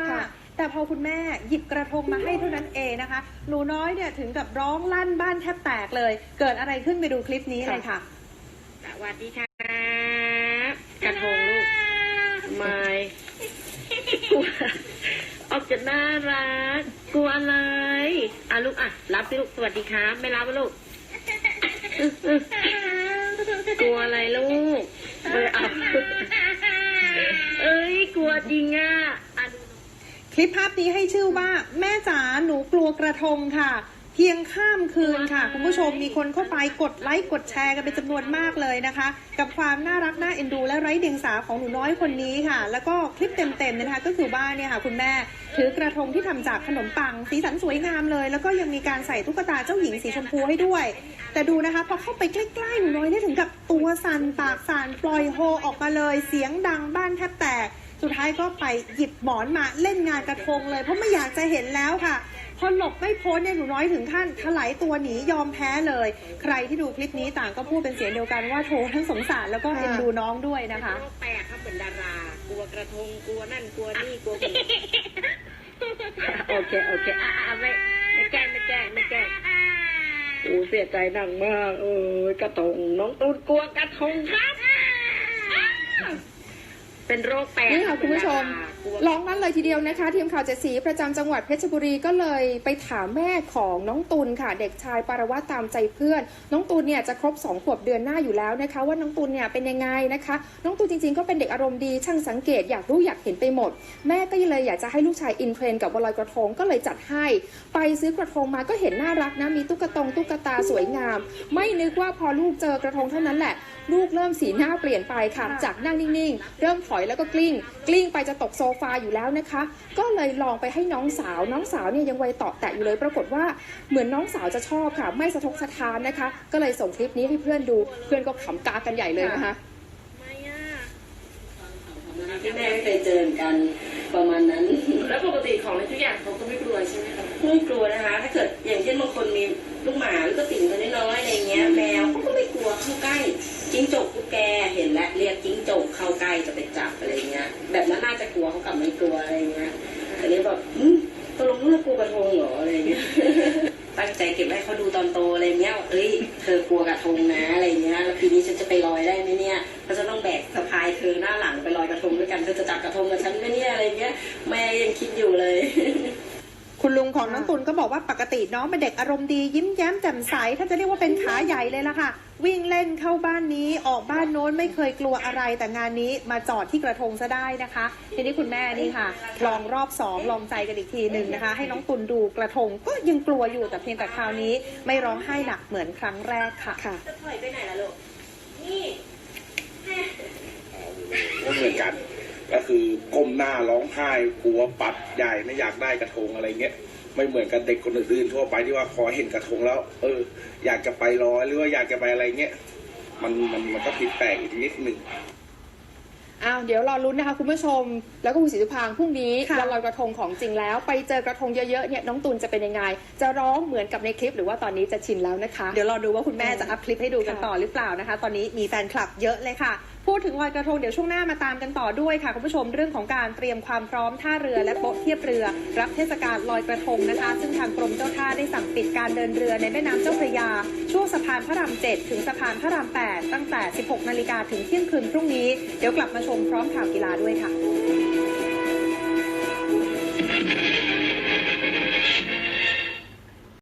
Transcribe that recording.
มากค่ะๆแต่พอคุณแม่หยิบกระทงมาให้เท่านั้นเองนะคะ หนูน้อยเนี่ยถึงกับร้องลั่นบ้านแทบแตกเลย เกิดอะไรขึ้นไปดูคลิปนี้เลยค่ะ สวัสดีครับกระทงลูกไม่กลัวออกจะน่ารัก กลัวอะไรอะลูกอะ รับสิลูกสวัสดีครับไม่รับวะลูกอึ๊ะอึ๊ะกลัวอะไรลูกเบอร์เอาเอ้ยกลัวจริงอะอะดูค ลิปภาพนี้ให้ชื่อว่าแม่จ๋าหนูกลัวกระทงค่ะ พียงข้ามคืนค่ะ คุณผู้ชมมีคนเข้าไปกดไลค์กดแชร์กันเป็นจำนวนมากเลยนะคะ กับความน่ารักน่าเอ็นดู และไร้เดียงสาของหนูน้อยคนนี้ค่ะ แล้วก็คลิปเต็มๆเนยนะคะ ก็คือว่าเนี่ยค่ะคุณแม่ถือกระทงที่ทำจากขนมปัง สีสันสวยงามเลย แล้วก็ยังมีการใส่ตุ๊กตาเจ้าหญิงสีชมพูให้ด้วย แต่ดูนะคะพอเข้าไปใกล้ๆหนูน้อยเนี่ยถึงกับตัวสั่นปากสั่นปล่อยโฮออกมาเลย เสียงดังบ้านแทบแตกสุดท้ายก็ไปหยิบหมอนมาเล่นงานกระทงเลยเพราะไม่อยากจะเห็นแล้วค่ะ พอหลบไม่พ้นเนี่ยหนูน้อยถึงขั้นถลายตัวหนียอมแพ้เลย ใครที่ดูคลิปนี้ต่างก็พูดเป็นเสียงเดียวกันว่าโถทั้งสงสารแล้วก็เอ็นดูน้องด้วยนะคะโรคแปลกครับเหมือนดารา กลัวกระทงกลัวนั่นกลัวนี่กลัวผีโอเคโอเคอะอะไม่ไม่แกล้งไม่แกล้งไม่แกล้งโอ้เสียใจหนักมาก เออกระทงน้องตูนกลัวกระทงครับ เป็นโรคแปลกนี่ค่ะคุณผู้ชมกลัวร้องนั้นเลยทีเดียวนะคะ ทีมข่าวเจ็ดสีประจำจังหวัดเพชรบุรีก็เลยไปถามแม่ของน้องตุลค่ะ เด็กชายปารวัตตามใจเพื่อน น้องตุลเนี่ยจะครบ2ขวบเดือนหน้าอยู่แล้วนะคะ ว่าน้องตุลเนี่ยเป็นยังไงนะคะ น้องตุลจริงๆก็เป็นเด็กอารมณ์ดีช่างสังเกตอยากรู้อยากเห็นไปหมด แม่ก็เลยอยากจะให้ลูกชายอินเทรนด์กับวลอยกระทงก็เลยจัดให้ ไปซื้อกระทงมาก็เห็นน่ารักนะมีตุ๊กตงตุ๊กตาสวยงาม ไม่นึกว่าพอลูกเจอกระทงเท่านั้นแหละ ลูกเริ่มสีหน้าเปลี่ยนไปค่ะจากนั่งนิ่งๆ เริ่มถอยแล้วก็กลิ้ง กลิ้งไปจะตกโซฟาอยู่แล้วนะคะ ก็เลยลองไปให้น้องสาว น้องสาวเนี่ยยังวัยเตาะแตะอยู่เลย ปรากฏว่าเหมือนน้องสาวจะชอบค่ะ ไม่สะทกสะท้านนะคะ ก็เลยส่งคลิปนี้ให้เพื่อนดู เพื่อนก็ขำกากันใหญ่เลยนะคะไม่อะที่แม่ไม่เคยเจอกันประมาณนั้น แล้วปกติของอะไรทุกอย่างเขาก็ไม่กลัวใช่ไหมคะไม่กลัวนะคะ ถ้าเกิดอย่างเช่นบางคนมีลูกหมาหรือก็ติ่งตัวน้อยๆอะไรเงี้ยแมวเขาก็ไม่กลัวเข้าใกล้จิ้งจกตุ๊กแกเห็นแล้วเรียก เก็บไว้ให้เขาดูตอนโตอะไรเงี้ยเอ้ยเธอกลัวกระทงนะอะไรเงี้ยแล้วปีนี้ฉันจะไปลอยได้ไหมเนี่ยเขาจะต้องแบกสะพายเธอหน้าหลังไปลอยกระทงด้วยกันเธอจะจับกระทงกับฉันไหมเนี่ยอะไรเงี้ยแม่ยังคิดอยู่เลย คุณลุงของน้องตุลก็บอกว่าปกติน้องเป็นเด็กอารมณ์ดียิ้มแย้มแจ่มใสถ้าจะเรียกว่าเป็นขาใหญ่เลยล่ะค่ะ วิ่งเล่นเข้าบ้านนี้ออกบ้านโน้นไม่เคยกลัวอะไรแต่งานนี้มาจอดที่กระทงซะได้นะคะ ทีนี้คุณแม่นี่ค่ะ ลองรอบสองลองใจกันอีกทีหนึ่งนะคะ ให้น้องตุลดูกระทงก็ยังกลัวอยู่แต่เพียงแต่คราวนี้ ไม่ร้องไห้หนักเหมือนครั้งแรกค่ะค่ะจะถอยไปไหนล่ะลูกนี่ ก็เหมือนกัน ก็คือก้มหน้าร้องไห้กลัวปัดใหญ่ไม่อยากได้กระทงอะไรเงี้ยไม่เหมือนกับเด็กคนอื่นๆทั่วไปที่ว่าพอเห็นกระทงแล้ว เออ อยากจะไปลอยหรือว่าอยากจะไปอะไรเงี้ยมันมันมันก็ผิดแปลกอีกนิดนึงอ้าวเดี๋ยวรอรุ้นนะคะคุณผู้ชม แล้วก็คุณศรีสุพางค์พรุ่งนี้ค่ะวันลอยกระทงของจริงแล้ว ไปเจอกระทงเยอะๆเนี่ยน้องตุลจะเป็นยังไง จะร้องเหมือนกับในคลิปหรือว่าตอนนี้จะชินแล้วนะคะ เดี๋ยวรอดูว่าคุณแม่จะอัพคลิปให้ดูกันค่ะต่อหรือเปล่านะคะ ตอนนี้มีแฟนคลับเยอะเลยค่ะ พูดถึงลอยกระทงเดี๋ยวช่วงหน้ามาตามกันต่อด้วยค่ะคุณผู้ชมเรื่องของการเตรียมความพร้อมท่าเรือและโป๊ะเทียบเรือ รับเทศกาลลอยกระทงนะคะ ซึ่งทางกรมเจ้าท่าได้สั่งปิดการเดินเรือในแม่น้ำเจ้าพระยา ช่วงสะพานพระราม7ถึงสะพานพระราม 8 ตั้งแต่ 16 นาฬิกาถึงเที่ยงคืนพรุ่งนี้ เดี๋ยวกลับมาชมพร้อมข่าวกีฬาด้วยค่ะ